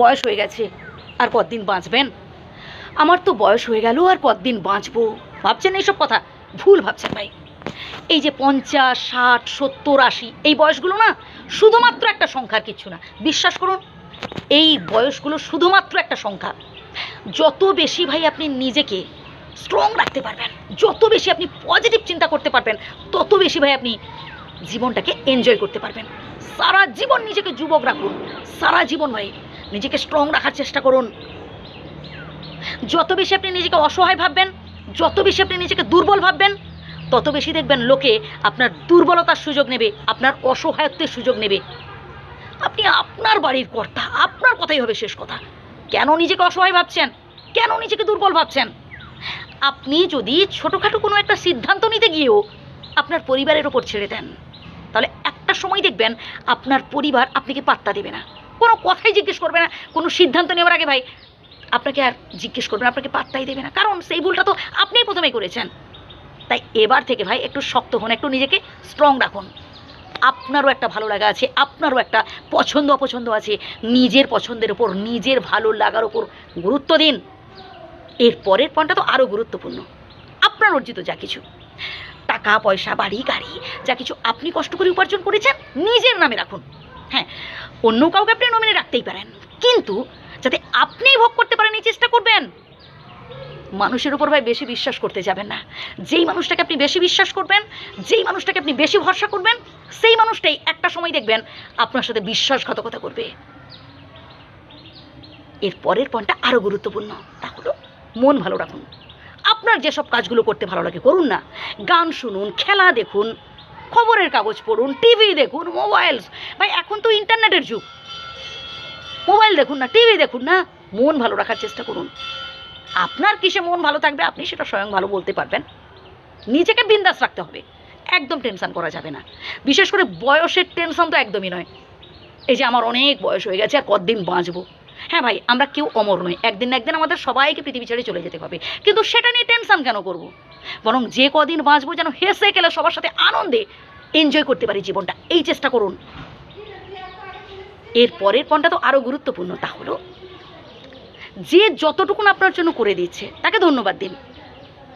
বয়স হয়ে গেছে, আর কতদিন বাঁচবেন? আমার তো বয়স হয়ে গেল, আর কতদিন বাঁচবো? ভাবছেন এইসব কথা? ভুল ভাবছেন ভাই। এই যে পঞ্চাশ, ষাট, সত্তর, আশি, এই বয়সগুলো না শুধুমাত্র একটা সংখ্যার কিছু না। বিশ্বাস করুন, এই বয়সগুলো শুধুমাত্র একটা সংখ্যা। যত বেশি ভাই আপনি নিজেকে স্ট্রং রাখতে পারবেন, যত বেশি আপনি পজিটিভ চিন্তা করতে পারবেন, তত বেশি ভাই আপনি জীবনটাকে এনজয় করতে পারবেন। সারা জীবন নিজেকে যুবক রাখুন। সারা জীবন ভাই নিজেকে স্ট্রং রাখার চেষ্টা করুন। যত বেশি আপনি নিজেকে অসহায় ভাববেন, যত বেশি আপনি নিজেকে দুর্বল ভাববেন, তত বেশি দেখবেন লোকে আপনার দুর্বলতার সুযোগ নেবে, আপনার অসহায়ত্বের সুযোগ নেবে। আপনি আপনার বাড়ির কর্তা, আপনার কথাই হবে শেষ কথা। কেন নিজেকে অসহায় ভাবছেন? কেন নিজেকে দুর্বল ভাবছেন? আপনি যদি ছোটোখাটো কোনো একটা সিদ্ধান্ত নিতে গিয়েও আপনার পরিবারের ওপর ছেড়ে দেন। একটা সময় দেখবেন আপনার পরিবার আপনাকে পাত্তা দেবে না। কোনো কথাই জিজ্ঞেস করবে না। কোনো সিদ্ধান্ত নেওয়ার আগে ভাই আপনাকে আর জিজ্ঞেস করবে না, আপনাকে পাত্তাই দেবে না। কারণ সেই ভুলটা তো আপনিই প্রথমে করেছেন। তাই এবার থেকে ভাই একটু শক্ত হন, একটু নিজেকে স্ট্রং রাখুন। আপনারও একটা ভালো লাগা আছে, আপনারও একটা পছন্দ অপছন্দ আছে। নিজের পছন্দের ওপর নিজের ভালো লাগার ওপর গুরুত্ব দিন। এর পরের পয়েন্টটা তো আরও গুরুত্বপূর্ণ। আপনার অর্জিত যা কিছু। টাকা পয়সা বাড়ি গাড়ি যা কিছু আপনি কষ্ট করে উপার্জন করেছেন, নিজের নামে রাখুন। হ্যাঁ অন্য কাউকে আপনি নমিনে রাখতেই পারেন। কিন্তু যাতে আপনিই ভোগ করতে পারেন, এই চেষ্টা করবেন। মানুষের উপর ভাই বেশি বিশ্বাস করতে যাবেন না। যেই মানুষটাকে আপনি বেশি বিশ্বাস করবেন, যেই মানুষটাকে আপনি বেশি ভরসা করবেন, সেই মানুষটাই একটা সময় দেখবেন আপনার সাথে বিশ্বাসঘাতকতা করবে। এর পরের পয়েন্টটা আরও গুরুত্বপূর্ণ। তা হলো মন ভালো রাখুন। আপনার যেসব কাজগুলো করতে ভালো লাগে করুন না। গান শুনুন, খেলা দেখুন, খবরের কাগজ পড়ুন টিভি দেখুন মোবাইল ভাই, এখন তো ইন্টারনেটের যুগ। মোবাইল দেখুন না টিভি দেখুন না, মন ভালো রাখার চেষ্টা করুন। আপনার কিসে মন ভালো থাকবে আপনি সেটা স্বয়ং ভালো বলতে পারবেন। নিজেকে বিন্দাস রাখতে হবে। একদম টেনশন করা যাবে না। বিশেষ করে বয়সের টেনশন তো একদমই নয়। এই যে আমার অনেক বয়স হয়ে গেছে আর কতদিন বাঁচবো? হ্যাঁ ভাই, আমরা কেউ অমর নই। একদিন না একদিন আমাদের সবাইকে পৃথিবী ছেড়ে চলে যেতে হবে। কিন্তু সেটা নিয়ে টেনশন কেন করব? বরং যে কদিন বাঁচবো যেন হেসে গেলে সবার সাথে আনন্দে এনজয় করতে পারি জীবনটা। এই চেষ্টা করুন। এর পরের পণটা তো আরও গুরুত্বপূর্ণ। তা হলো, যে যতটুকুন আপনার জন্য করে দিচ্ছে তাকে ধন্যবাদ দিন।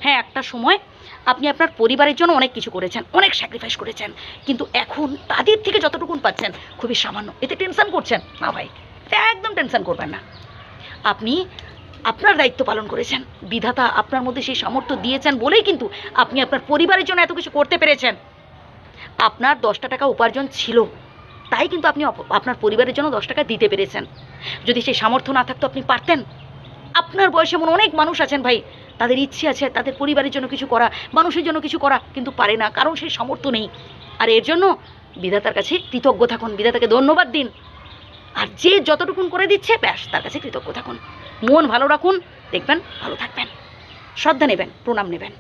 হ্যাঁ একটা সময় আপনি আপনার পরিবারের জন্য অনেক কিছু করেছেন, অনেক স্যাক্রিফাইস করেছেন। কিন্তু এখন তাদের থেকে যতটুকুন পাচ্ছেন, খুবই সামান্য। এতে টেনশন করছেন? না ভাই। একদম টেনশন করবেন না। আপনি আপনার দায়িত্ব পালন করেছেন। বিধাতা আপনার মধ্যে সেই সামর্থ্য দিয়েছেন বলেই কিন্তু আপনি আপনার পরিবারের জন্য এত কিছু করতে পেরেছেন। আপনার দশটা টাকা উপার্জন ছিল, তাই কিন্তু আপনি আপনার পরিবারের জন্য দশ টাকা দিতে পেরেছেন। যদি সেই সামর্থ্য না থাকতো আপনি পারতেন। আপনার বয়সে এমন অনেক মানুষ আছেন ভাই, তাদের ইচ্ছে আছে তাদের পরিবারের জন্য কিছু করা, মানুষের জন্য কিছু করা, কিন্তু পারে না, কারণ সেই সামর্থ্য নেই। আর এর জন্য বিধাতার কাছে কৃতজ্ঞ থাকুন। বিধাতাকে ধন্যবাদ দিন। আর যে যতটুকুন করে দিচ্ছে, ব্যাস, তার কাছে কৃতজ্ঞ থাকুন। মন ভালো রাখুন, দেখবেন, ভালো থাকবেন। শ্রদ্ধা নেবেন, প্রণাম নেবেন।